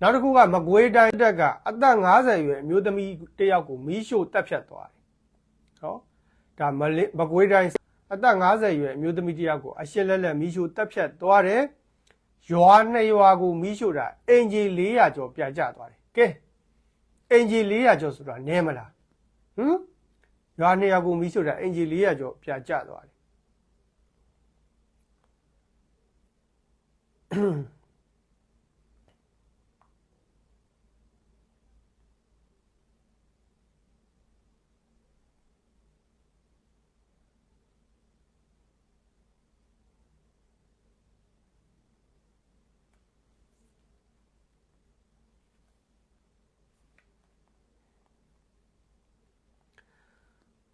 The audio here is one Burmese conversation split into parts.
နောက်တစ်ခုကမကွေးတိုင်းတက်ကအသက်50ရွယ်အမျိုးသမီးတစ်ယောက်ကိုမီးရှို့တပ်ဖြတ်သွားတယ်ဟောဒါမလင်းမကွေးတိုင်းအသက်50ရွယ်အမျိုးသမီးတစ်ယောက်ကိုအရှက်လက်လက်မီးရှို့တပ်ဖြတ်သွားတယ်ရွာနှစ်ရွာကိုမီးရှို့တာအင်ဂျီ400ကျော်ပြကျသွားတယ်ကဲအင်ဂျီ400ကျော်ဆိုတာနည်းမလားဟမ်ရွာနှစ်ရွာကိုမီးရှို့တာအင်ဂျီ400ကျော်ပြကျသွားတယ်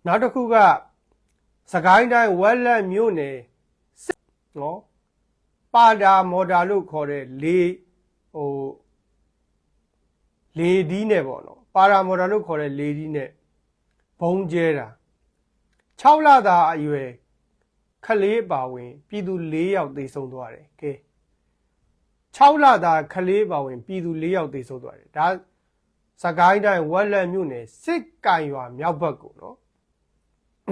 နောက်တစ်ခုကစကိုင်းတိုင်းဝက်လက်မြို့နယ်စစ်နော်ပါတာမော်တာလို့ခေါ်တဲ့လေဟိုလေဒီနဲ့ပေါ့နော်ပါတာမော်တာလို့ခေါ်တဲ့လေဒီနဲ့ဘုံကျဲတာ6လသားအရွယ်ခလေးအပါဝင် ပြည်သူ၄ယောက်သေဆုံးသွားတယ်ကဲ6လသားခလေးအပါဝင် ပြည်သူ၄ယောက်သေဆုံးသွားတယ်ဒါစကိုင်းတိုင်းဝက်လက်မြို့နယ်စစ်ကံရွာမြောက်ဘက်ကိုနော် န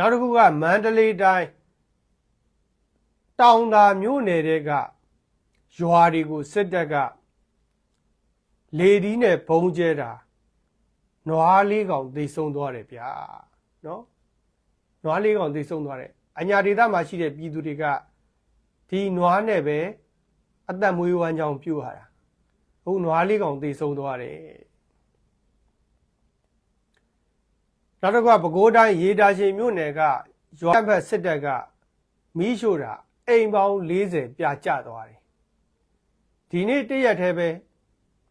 ောက်တစ်ခုကမန္တလေးတိုင်းတောင်သာမြို့နယ်တဲက ရွာတွေကိုစစ်တပ်ကလေဒီနဲ့ဘုံကျဲတာနွားလေးကောင်သိဆုံးသွားတယ်ဗျာနော်နွားလေးကောင်သိဆုံးသွားတယ်အညာဒေသမှာရှိတဲ့ပြည်သူတွေကဒီနွားနဲ့ပဲအသက်မွေးဝမ်းကြောင်းပြုတ်ရတာဟုတ်နွားလေးကောင်သိဆုံးသွားတယ်နောက်တစ်ခုကပဲခူးတိုင်းရေတာရှင်မြို့နယ်ကရွာဘက်စစ်တပ်ကမီးရှို့တာအိမ်ပေါင်း40ပြာကျသွားတယ် ဒီနေ့တရက်တည်းပဲ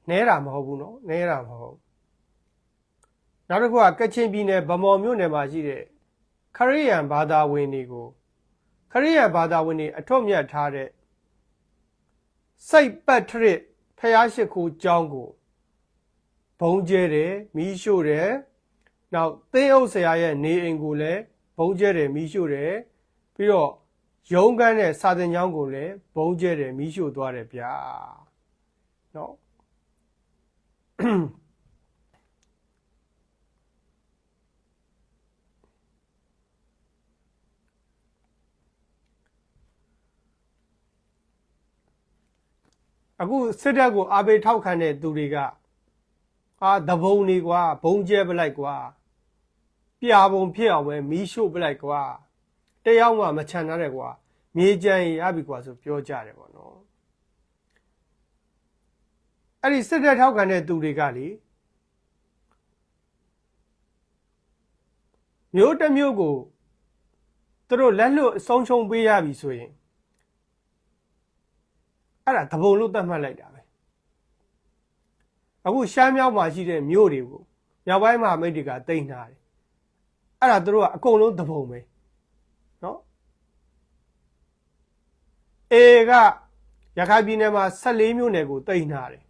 နဲတာမဟုတ်ဘူးเนาะနဲတာမဟုတ်နောက်တစ်ခုကကချင်ပြည်နယ်ဗမော်မြို့နယ်မှာရှိတဲ့ခရိယန်ဘာသာဝင်တွေကိုခရိယန်ဘာသာဝင်တွေအထွတ်မြတ်ထားတဲ့စိတ်ပတ်ထရစ်ဖျားရှိခိုးကျောင်းကိုဘုံကျဲတယ်မီးရှို့တယ် နောက်သင်းအုပ်ဆရာရဲ့နေအိမ်ကိုလည်းဘုံကျဲတယ်မီးရှို့တယ်ပြီးတော့ ရုံးကန်းတဲ့စာတင်ကြောင်းကိုလည်းဘုံကျဲတယ်မီးရှို့သွားတယ်ဗျာနော်အခုစစ်တပ်ကိုအာဘေထောက်ခံတဲ့သူတွေကအာတဘုံနေကွာဘုံကျဲပလိုက်ကွာပြာပုံဖြစ်အောင်ပဲမီးရှို့ပလိုက်ကွာ တယောက်မှမချန်ထားတယ်ကွာမြေကြံရပြီကွာဆိုပြောကြတယ်ပေါ့နော်အဲ့ဒီစစ်တပ်ထောက်ခံတဲ့သူတွေကလေမျိုးတစ်မျိုးကိုသူတို့လက်လွတ်အဆုံးရှုံးပေးရပြီဆိုရင်အဲ့ဒါတဘုံလို့သတ်မှတ်လိုက်တာပဲအခုရှမ်းမြောက်မှာရှိတဲ့မြို့တွေကိုမြောက်ပိုင်းမှာမိတ်တွေကတိတ်နာတယ်အဲ့ဒါသူတို့ကအကုန်လုံးသဘုံပဲ အေကရခိုင်ပြည်နယ်မှာ14မြို့နယ်ကိုတိတ်နာတယ်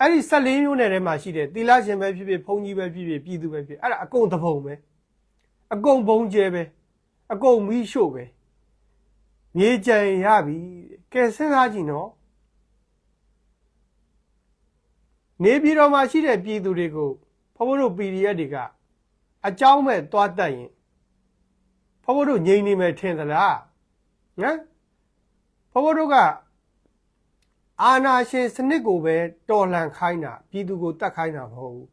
အဲ့ဒီ14မြို့နယ်ထဲမှာရှိတဲ့သီလရှင်ပဲဖြစ်ဖြစ်ဘုန်းကြီးပဲဖြစ်ဖြစ်ပြည်သူပဲဖြစ်အဲ့ဒါအကုန်သဘုံပဲအကုန်ဘုံကျဲပဲအကုန်မီးရှို့ပဲမြေကြံရပြီကဲစဉ်းစားကြည့်နော်နေပြည်တော်မှာရှိတဲ့ပြည်သူတွေကိုဖဖို့တို့ PDF တွေကအကြောင်းမဲ့သွားတတ်ရင်ဖဖို့တို့ငြိမ်နေမယ်ထင်သလားဟမ် ဖဖို့တို့ကအာနာရှင်စနစ်ကိုပဲတော်လှန်ခိုင်းတာပြည်သူကိုတတ်ခိုင်းတာမဟုတ်ဘူး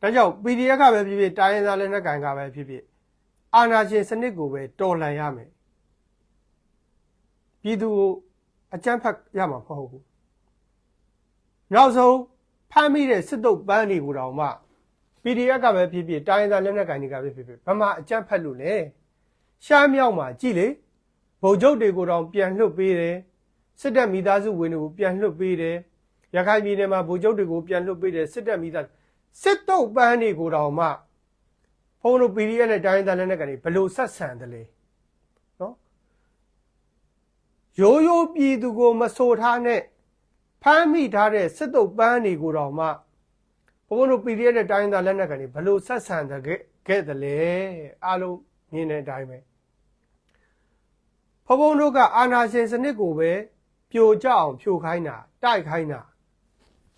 ဒါကြောင့် PDF ကပဲဖြစ်ဖြစ်တိုင်းရင်းသားလက်နက်ကိုင်ကပဲဖြစ်ဖြစ်အာနာရှင်စနစ်ကိုပဲတော်လှန်ရမယ်ပြည်သူကိုအကြမ်းဖက်ရမှာမဟုတ်ဘူးနောက်ဆုံးဖမ်းမိတဲ့စစ်တုပ်ပန်းတွေကိုတောင်မှ PDF ကပဲဖြစ်ဖြစ်တိုင်းရင်းသားလက်နက်ကိုင်တွေကပဲဖြစ်ဖြစ်ဘာမှအကြမ်းဖက်လို့လဲရှားမြောက်မှာကြည်လေ ဗိုလ်ချုပ်တွေကိုတောင်ပြန်လွှတ်ပေးတယ်စစ်တပ်မိသားစုဝင်တွေကိုပြန်လွှတ်ပေးတယ်ရခိုင်ပြည်နယ်မှာဗိုလ်ချုပ်တွေကိုပြန်လွှတ်ပေးတယ်စစ်တပ်မိသားစစ်တုပ်ပန်းတွေကိုတောင်မှဖဘုန်းဘုန်းတို့ PDF နဲ့တိုင်းဒေသလက်နက်ကန်တွေဘယ်လိုဆက်ဆံတယ်လဲနော်ရိုးရိုးပြည်သူကိုမဆိုထားနဲ့ဖမ်းမိထားတဲ့စစ်တုပ်ပန်းတွေကိုတော့မှဘုန်းဘုန်းတို့ PDF နဲ့တိုင်းဒေသလက်နက်ကန်တွေဘယ်လိုဆက်ဆံတယ်ခဲ့ခဲ့တယ်လဲအားလုံးမြင်တဲ့အတိုင်းပဲ ဘုန်းဘုန်းတို့ကအာနာရှင်စနစ်ကိုပဲပြိုကျအောင်ဖြိုခိုင်းတာတိုက်ခိုင်းတာ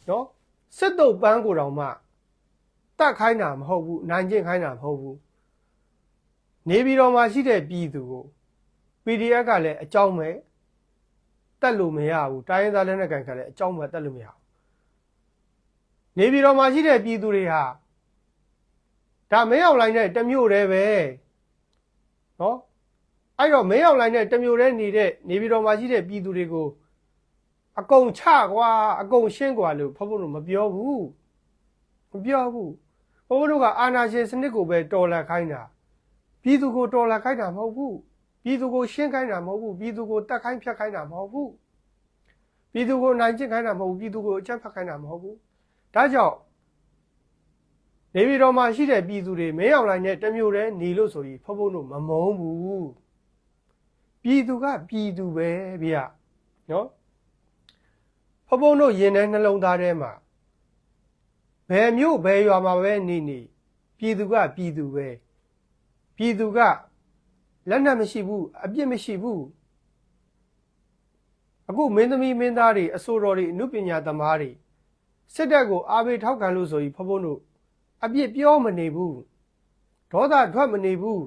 နော်စစ်တုပ်ပန်းကိုတော့မှတတ်ခိုင်းတာမဟုတ်ဘူးနိုင်ကျင့်ခိုင်းတာမဟုတ်ဘူးနေပြည်တော်မှာရှိတဲ့ပြည်သူကို PDF ကလည်းအကြောင်းပဲတက်လို့မရဘူးတိုင်းရင်းသားလက်နက်ကန်ကလည်းအကြောင်းပဲတက်လို့မရဘူးနေပြည်တော်မှာရှိတဲ့ပြည်သူတွေဟာဒါမင်းအောင်လိုင်းနဲ့တမျိုးတည်းပဲနော် အဲ့တော့မင်းအောင်လိုင်းနဲ့တမျိုးတည်းနေတဲ့နေပြည်တော်မှာရှိတဲ့ပြည်သူတွေကိုအကုန်ချကွာအကုန်ရှင်းကွာလို့ဖုန်းဖုန်းတို့မပြောဘူးမပြောဘူးဘုန်းဘုန်းတို့ကအာနာရှင်စနစ်ကိုပဲတော်လှန်ခိုင်းတာပြည်သူကိုတော်လှန်ခိုင်းတာမဟုတ်ဘူးပြည်သူကိုရှင်းခိုင်းတာမဟုတ်ဘူးပြည်သူကိုတတ်ခိုင်းဖြတ်ခိုင်းတာမဟုတ်ဘူးပြည်သူကိုနိုင်ကျင့်ခိုင်းတာမဟုတ်ဘူးပြည်သူကိုအကြမ်းဖက်ခိုင်းတာမဟုတ်ဘူးဒါကြောင့်နေပြည်တော်မှာရှိတဲ့ပြည်သူတွေမင်းအောင်လိုင်းနဲ့တမျိုးတည်းနေလို့ဆိုပြီးဘုန်းဘုန်းတို့မမုန်းဘူး ပြည်သူကပြည်သူပဲဗျနော်ဘုန်းဘုန်းတို့ရင်ထဲနှလုံးသားထဲမှာဘယ်မြို့ဘယ်ရွာမှာပဲနေနေပြည်သူကပြည်သူပဲပြည်သူကလက်နက်မရှိဘူးအပြစ်မရှိဘူးအခုမင်းသမီးမင်းသားတွေအစိုးရတွေအမှုပညာသမားတွေစစ်တပ်ကိုအားပေးထောက်ခံလို့ဆိုပြီးဖဖုံးတို့အပြစ်ပြောမနေဘူးဒေါသထွက်မနေဘူး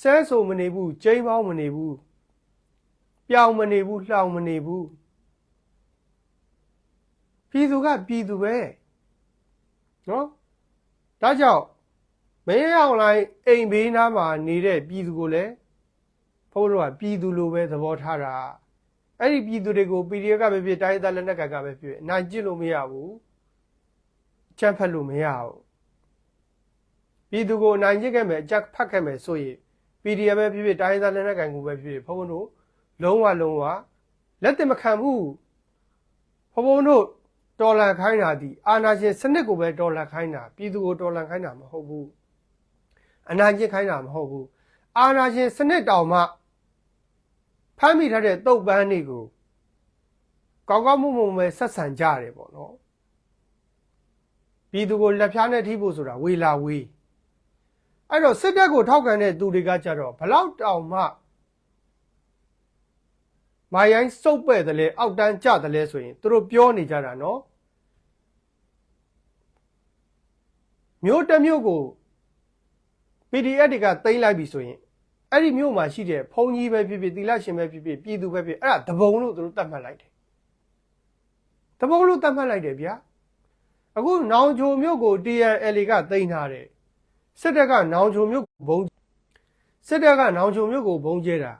ဆဲဆိုမနေဘူးကြိမ်းပေါင်းမနေဘူး ပြောင်းမနေဘူးလှောင်မနေဘူးပြည်သူကပြည်သူပဲနော်ဒါကြောင့်မင်းအောင်လိုက်အိမ်ဘေးနားမှာနေတဲ့ပြည်သူကိုလည်းဘုန်းတော်ကပြည်သူလိုပဲသဘောထားတာအဲ့ဒီပြည်သူတွေကို PDF ကပဲဖြစ်တိုင်းသားလက်နက်ကကပဲဖြစ်အနိုင်ကျင့်လို့မရဘူးချမ်းဖက်လို့မရဘူးပြည်သူကိုအနိုင်ကျင့်ခဲ့မယ်အကြက်ဖတ်ခဲ့မယ်ဆိုရင် PDF ပဲဖြစ်ဖြစ်တိုင်းသားလက်နက်ကကိုပဲဖြစ်ဖြစ်ဘုန်းတော် လုံးဝလုံးဝလက်တင်မခံဘူးဘုန်းဘုန်းတို့တော်လန်ခိုင်းတာဒီအာနာရှင်စနစ်ကိုပဲတော်လန်ခိုင်းတာပြည်သူကိုတော်လန်ခိုင်းတာမဟုတ်ဘူးအနာကျင့်ခိုင်းတာမဟုတ်ဘူးအာနာရှင်စနစ်တောင်မှဖမ်းမိထားတဲ့တုတ်ပန်းတွေကိုကောင်းကောင်းမွန်မွန်ပဲဆက်ဆံကြရတယ်ပေါ့နော်ပြည်သူကိုလက်ဖြားနဲ့ထိဖို့ဆိုတာဝေလာဝေးအဲ့တော့စစ်တပ်ကိုထောက်ခံတဲ့သူတွေကကြတော့ဘလောက်တောင်မှ မာရိုင်းစုပ်ပဲ့တယ်လဲအောက်တန်းကြတယ်လဲဆိုရင်သူတို့ပြောနေကြတာနော်မျိုးတစ်မျိုးကို PDF တွေကတိမ့်လိုက်ပြီဆိုရင်အဲ့ဒီမျိုးမှာရှိတဲ့ဘုံကြီးပဲဖြစ်ဖြစ်သီလရှင်ပဲဖြစ်ဖြစ်ပြည်သူပဲဖြစ်အဲ့ဒါတပုံလို့သူတို့တတ်မှတ်လိုက်တယ်တပုံလို့တတ်မှတ်လိုက်တယ်ဗျာအခုနောင်ချိုမျိုးကို TNL ကတိမ့်ထားတယ်စစ်တပ်ကနောင်ချိုမျိုးဘုံစစ်တပ်ကနောင်ချိုမျိုးကိုဘုံကျဲတာ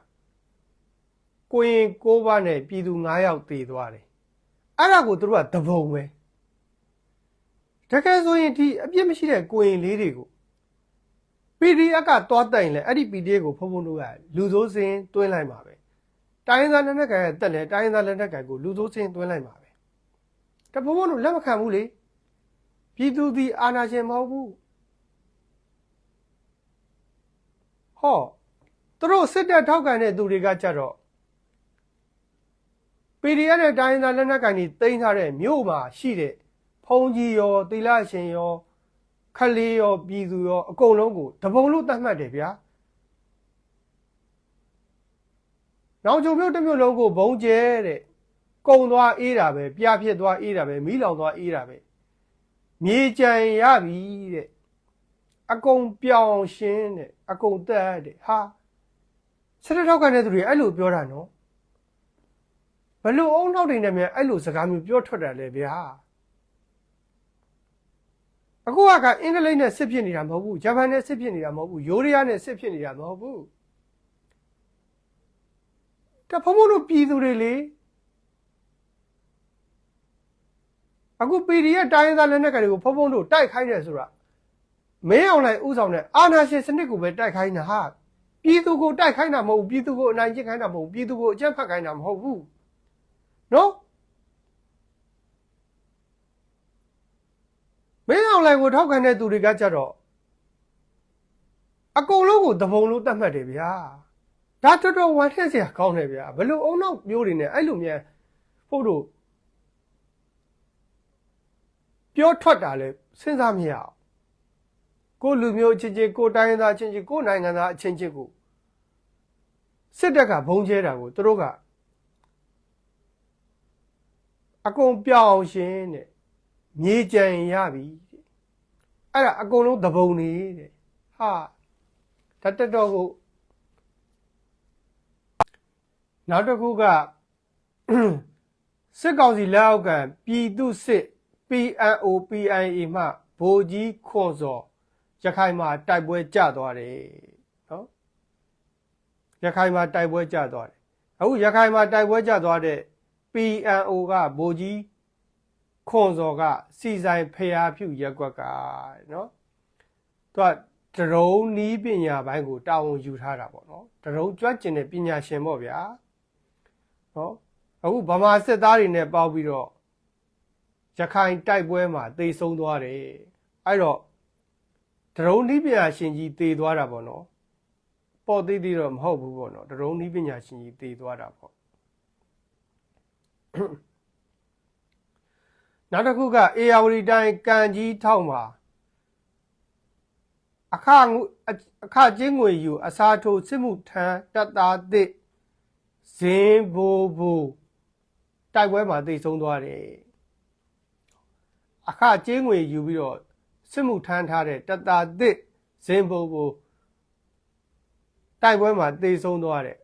ကိုရင်ကိုးပါးနဲ့ပြည်သူ9ယောက်တည်သွားတယ်အဲ့ဒါကိုသူတို့ကတပုံပဲတကယ်ဆိုရင်ဒီအပြစ်မရှိတဲ့ကိုရင်လေးတွေကို PDF ကတွားတိုင်လဲအဲ့ဒီ PDF ကိုဖုံဖုံတို့ကလူစိုးစင်းတွင်းလိုက်ပါပဲတိုင်းရင်းသားလက်နက်ကိုင်ကတက်လဲတိုင်းရင်းသားလက်နက်ကိုင်ကိုလူစိုးစင်းတွင်းလိုက်ပါပဲတဖုံဖုံတို့လက်မခံဘူးလေပြည်သူဒီအာဏာရှင်မဟုတ်ဘူးဟောသူတို့စစ်တပ်ထောက်ခံတဲ့သူတွေကကြတော့ PDF နဲ့တိုင်းရင်းသားလက်နက်ကိုင်တွေတင်ထားတဲ့မြို့မှာရှိတဲ့ဖုံကြီးရောသီလရှင်ရောခလေးရောပြည်သူရောအကုန်လုံးကိုတပုံလို့သတ်မှတ်တယ်ဗျာ။နောင်ချုံမြို့တစ်မြို့လုံးကိုဘုံကျဲတဲ့ကုံသွားအေးတာပဲပြဖြစ်သွားအေးတာပဲမီးလောင်သွားအေးတာပဲမြေကြံရပြီတဲ့အကုန်ပြောင်းရှင်းတဲ့အကုန်တက်တဲ့ဟာဆက်ထောက်ကန်တဲ့သူတွေအဲ့လိုပြောတာနော် ဘလို့အုံနောက်တွေနဲ့မြန်အဲ့လိုစကားမျိုးပြောထွက်တယ်လေဗျာအခုကအင်္ဂလိပ်နဲ့စစ်ဖြစ်နေတာမဟုတ်ဘူးဂျပန်နဲ့စစ်ဖြစ်နေတာမဟုတ်ဘူးယိုရီးယားနဲ့စစ်ဖြစ်နေတာမဟုတ်ဘူးတဖုံဖုံတို့ပြည်သူတွေလေအခု PDF တိုင်းရင်းသားလက်နက်ကိုင်တွေကိုဖုံဖုံတို့တိုက်ခိုင်းတယ်ဆိုတာမင်းအောင်လိုက်ဥဆောင်တဲ့အာနာရှင်စနစ်ကိုပဲတိုက်ခိုင်းတာဟာပြည်သူကိုတိုက်ခိုင်းတာမဟုတ်ဘူးပြည်သူကိုအနိုင်ကျင့်ခိုင်းတာမဟုတ်ဘူးပြည်သူကိုအကြမ်းဖက်ခိုင်းတာမဟုတ်ဘူး နော်မင်းအောင်လိုင်ကိုထောက်ခံတဲ့သူတွေကကြတော့အကုန်လုံးကိုတပုံလို့တတ်မှတ်တယ်ဗျာဒါတော်တော်ဝမ်းထက်စရာကောင်းတယ်ဗျာဘလို့အုံနောက်မျိုးတွေနဲ့အဲ့လိုမြန်ဖို့တို့ပြောထွက်တာလဲစဉ်းစားမရအောင်ကိုလူမျိုးအချင်းချင်းကိုတိုင်းရင်းသားအချင်းချင်းကိုနိုင်ငံသားအချင်းချင်းကိုစစ်တပ်ကဘုံကျဲတာကိုသူတို့က အကုန်ပြောင်းအောင်ရှင်တဲ့မြေကြံရပြီတဲ့အဲ့ဒါအကုန်လုံးသဘုံနေတဲ့ဟာတတ်တက်တော့ကိုနောက်တစ်ခုကစစ်ကောင်စီလက်အောက်ကပြည်သူစစ် PNO PIA မှဗိုလ်ကြီးခွန်စော်ရခိုင်မှာတိုက်ပွဲကြသွားတယ်နော်ရခိုင်မှာတိုက်ပွဲကြသွားတယ်အခုရခိုင်မှာတိုက်ပွဲကြသွားတဲ့ PNO ကဗိုလ်ကြီးခွန်စော်ကစီဆိုင်ဖျားဖြူရက်ကွက်ကနော်သူကဒရုံနီးပညာပိုင်းကိုတာဝန်ယူထားတာပေါ့နော်ဒရုံကြွကျင်တဲ့ပညာရှင်ပေါ့ဗျာနော်အခုဗမာစစ်သားတွေနဲ့ပေါင်းပြီးတော့ရခိုင်တိုက်ပွဲမှာတေဆုံးသွားတယ်အဲ့တော့ဒရုံနီးပညာရှင်ကြီးတေသွားတာပေါ့နော်ပေါ်သေးသေးတော့မဟုတ်ဘူးပေါ့နော်ဒရုံနီးပညာရှင်ကြီးတေသွားတာပေါ့ နောက်တစ်ခုကအေယာဝတီတိုင်းကံကြီးထောက်မှာအခငွေအခကျင်းငွေယူအစားထိုးစစ်မှုထမ်းတပ်သားသစ်ဇင်းဘိုးဘိုးတိုက်ပွဲမှာတိတ်ဆုံးသွားတယ်အခကျင်းငွေယူပြီးတော့စစ်မှုထမ်းထားတဲ့တပ်သားသစ်ဇင်းဘိုးဘိုးတိုက်ပွဲမှာတိတ်ဆုံးသွားတယ်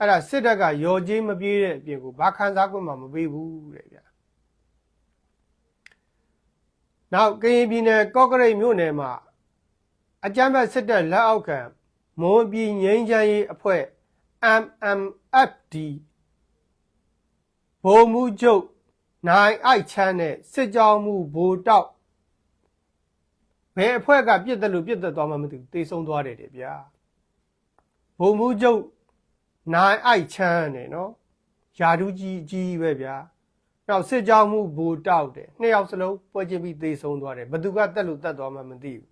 အဲ့ဒါစစ်တပ်ကရော်ကြီးမပြေးတဲ့အပြင်ကိုဘာခံစား권မှမပေးဘူးတဲ့ဗျာနောက်ကရင်ပြည်နယ်ကော့ကရိတ်မြို့နယ်မှာအကြမ်းဖက်စစ်တပ်လက်အောက်ခံမွန်ပြည်ငြိမ်းချမ်းရေးအဖွဲ့ MMFD ဗိုလ်မှူးချုပ်နိုင်အိုက်ချမ်းနဲ့စစ်ကြောင်းမှုဗိုလ်တောက်ဘယ်အဖွဲ့ကပြစ်တယ်လို့ပြစ်သက်သွားမှမသိဘူးတေဆုံးသွားတယ်တဲ့ဗျာဗိုလ်မှူးချုပ် နိုင်အိုက်ချမ်းနဲ့နော်ယာဒူးကြီးအကြီးပဲဗျာနောက်စစ်ကြောင်းမှုဗိုလ်တောက်တယ်နှစ်ယောက်စလုံးပွဲချင်းပြီးတေဆုံးသွားတယ်ဘသူကတက်လို့တက်သွားမှမသိဘူး